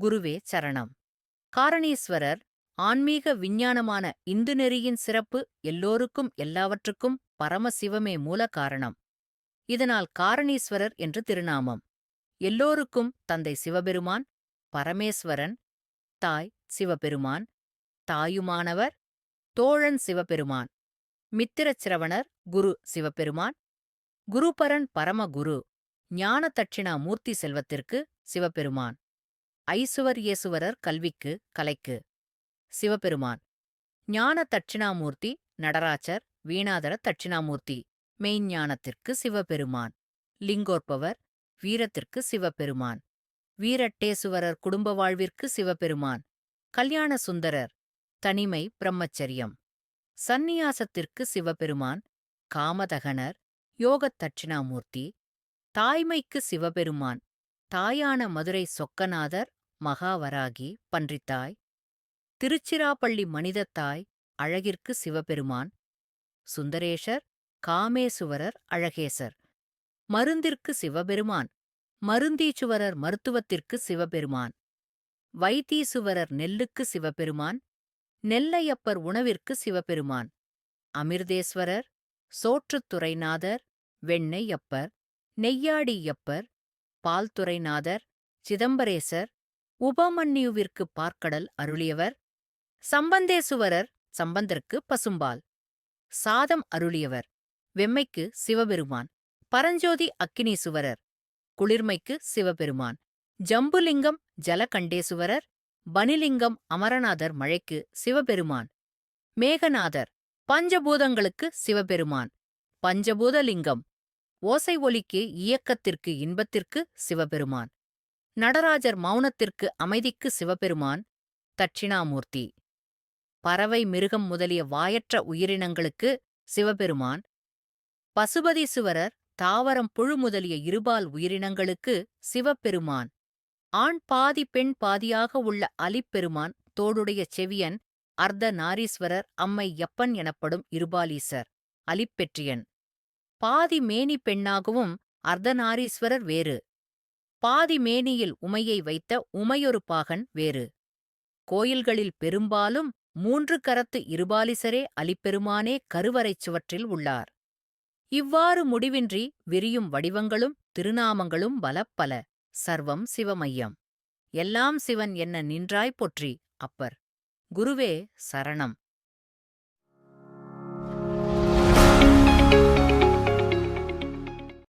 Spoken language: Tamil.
குருவே சரணம். காரணீஸ்வரர் ஆன்மீக விஞ்ஞானமான இந்து நெறியின் சிறப்பு எல்லோருக்கும் எல்லாவற்றுக்கும் பரமசிவமே மூல காரணம். இதனால் காரணீஸ்வரர் என்று திருநாமம். எல்லோருக்கும் தந்தை சிவபெருமான் பரமேஸ்வரன் தாய் சிவபெருமான் தாயுமானவர் தோழன் சிவபெருமான் மித்திரச்சிரவணர் குரு சிவபெருமான் குருபரன் பரமகுரு ஞான தட்சிணா மூர்த்தி செல்வத்திற்கு சிவபெருமான். ஐசுவர்யேசுவரர் கல்விக்கு கலைக்கு. சிவபெருமான். ஞான தட்சிணாமூர்த்தி நடராஜர் வீணாதர தட்சிணாமூர்த்தி மெய்ஞானத்திற்கு சிவபெருமான். லிங்கோற்பவர் வீரத்திற்கு சிவபெருமான். வீரட்டேசுவரர் குடும்ப வாழ்விற்கு சிவபெருமான். கல்யாண சுந்தரர் தனிமை பிரம்மச்சரியம். சந்நியாசத்திற்கு சிவபெருமான். காமதகனர் யோகத் தட்சிணாமூர்த்தி. தாய்மைக்கு சிவபெருமான். தாயான மதுரை சொக்கநாதர் மகாவராகி பன்றித்தாய் திருச்சிராப்பள்ளி மனிதத்தாய் அழகிற்கு சிவபெருமான் சுந்தரேஷர் காமேசுவரர் அழகேசர். மருந்திற்கு சிவபெருமான் மருந்தீச்சுவரர் மருத்துவத்திற்கு சிவபெருமான். வைத்தீசுவரர் நெல்லுக்கு சிவபெருமான் நெல்லையப்பர் உணவிற்கு சிவபெருமான். அமிர்தேஸ்வரர் சோற்றுத்துறைநாதர் வெண்ணெய்யப்பர் நெய்யாடியப்பர் பால்துறைநாதர் சிதம்பரேசர் உபமன்யுவிற்கு பார்க்கடல் அருளியவர் சம்பந்தேசுவரர் சம்பந்தருக்கு பசும்பால். சாதம் அருளியவர் வெம்மைக்கு சிவபெருமான். பரஞ்சோதி அக்கினீசுவரர் குளிர்மைக்கு சிவபெருமான். ஜம்புலிங்கம் ஜலகண்டேசுவரர் பனிலிங்கம் அமரநாதர் மழைக்கு சிவபெருமான். மேகநாதர் பஞ்சபூதங்களுக்கு சிவபெருமான். பஞ்சபூதலிங்கம் ஓசை ஒலிக்கு இயக்கத்திற்கு இன்பத்திற்கு சிவபெருமான். நடராஜர் மௌனத்திற்கு அமைதிக்கு சிவபெருமான் தட்சிணாமூர்த்தி. பறவை மிருகம் முதலிய வாயற்ற உயிரினங்களுக்கு சிவபெருமான். பசுபதீசுவரர் தாவரம் புழு முதலிய இருபால் உயிரினங்களுக்கு சிவபெருமான். ஆண் பாதி பெண் பாதியாக உள்ள அலிப்பெருமான் தோடுடைய செவியன் அர்த்த நாரீஸ்வரர் அம்மை யப்பன் எனப்படும் இருபாலீசர் அலிப்பெற்றியன். பாதி மேனி பெண்ணாகவும் அர்த்தநாரீஸ்வரர் வேறு. பாதி மேனியில் உமையை வைத்த உமையொரு பாகன் வேறு. கோயில்களில் பெரும்பாலும் மூன்று கரத்து இருபாலிசரே அலிப்பெருமானே கருவறைச் சுவற்றில் உள்ளார். இவ்வாறு முடிவின்றி விரியும் வடிவங்களும் திருநாமங்களும் பலப்பல. சர்வம் சிவமையம். எல்லாம் சிவன் என்ன நின்றாய் பொற்றி அப்பர். குருவே சரணம்.